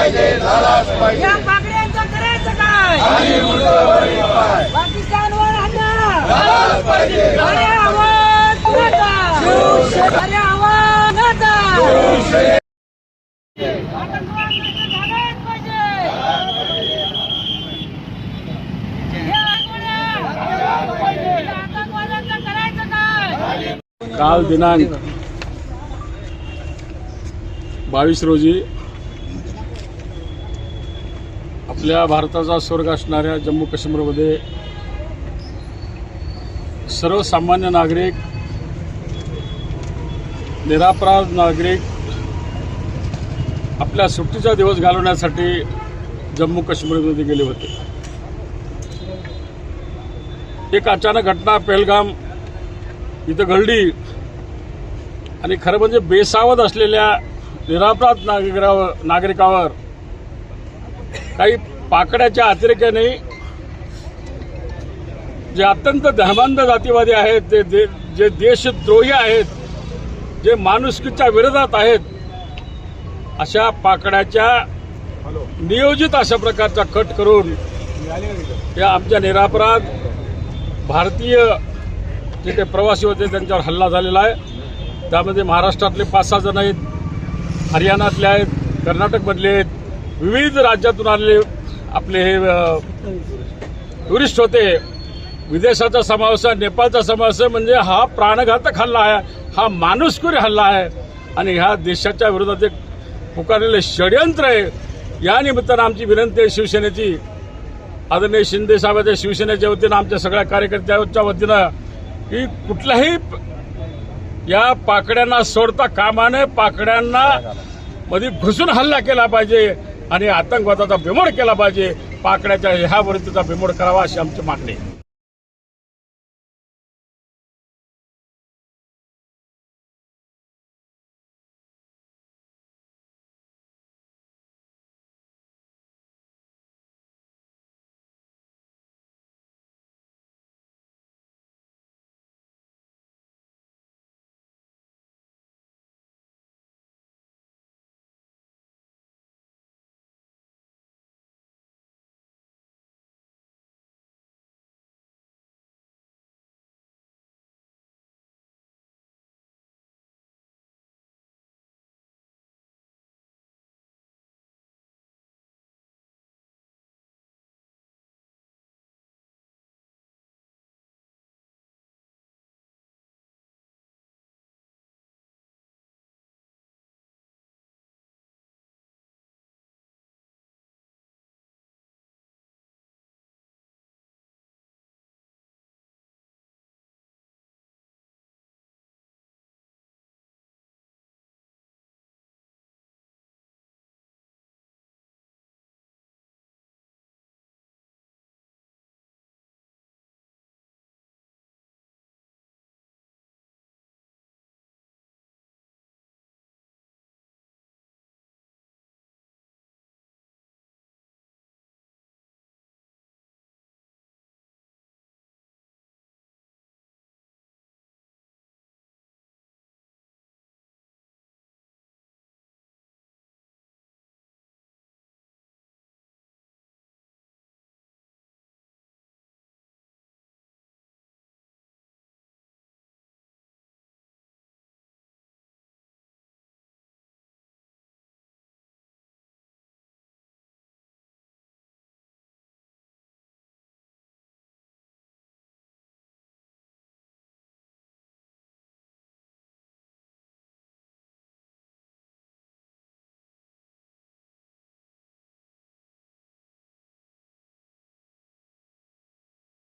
पाहिजे या पाकड्यांचं करायचं काय? पाकिस्तानवर हल्ला. अरे आवाज कोणाचा? अरे आवाज कोणाचा? आतंकवाद नष्ट झालाच पाहिजे. काल दिनांक बावीस रोजी आपल्या भारताचा स्वर्ग असणाऱ्या जम्मू काश्मीरमध्ये सर्वसामान्य नागरिक निरापराध नागरिक आपल्या सुट्टीचा दिवस घालवण्यासाठी जम्मू काश्मीरमध्ये गेले होते. एक अचानक घटना पेलगाम इथं घडली आणि खरं म्हणजे बेसावध असलेल्या निरापराध नागरिकावर नागरिकावर काही पाकड्याच्या अतिरेक्याने जे अत्यंत धर्मांध जातीवादी आहेत ते दे, जे देशद्रोही आहेत जे माणुसकीच्या विरोधात आहेत अशा पाकड्याच्या नियोजित अशा प्रकारचा कट करून या आमच्या निरापराध भारतीय जे काही प्रवासी होते त्यांच्यावर हल्ला झालेला आहे. त्यामध्ये महाराष्ट्रातले पाच सहा जण आहेत हरियाणातले आहेत कर्नाटकमधले आहेत विविध राज्यातून आलेले आपले हे टुरिस्ट होते. विदेशाचा समावेश आहे नेपाळचा समावेश आहे म्हणजे हा प्राणघातक हल्ला आहे हा माणुसकुरी हल्ला आहे. आणि ह्या देशाच्या विरोधात एक पुकारलेलं षडयंत्र आहे. या निमित्तानं आमची विनंती आहे शिवसेनेची. आदरणीय शिंदे साहेबांच्या शिवसेनेच्या वतीनं आमच्या सगळ्या कार्यकर्त्यांच्या वतीनं की कुठल्याही या पाकड्यांना सोडता कामाने पाकड्यांना मध्ये घुसून हल्ला केला पाहिजे. आणि आतंकवादाचा बिमोड केला पाहिजे. पाकड्याच्या ह्या वृत्तीचा बिमोड करावा अशी आमची मागणी आहे.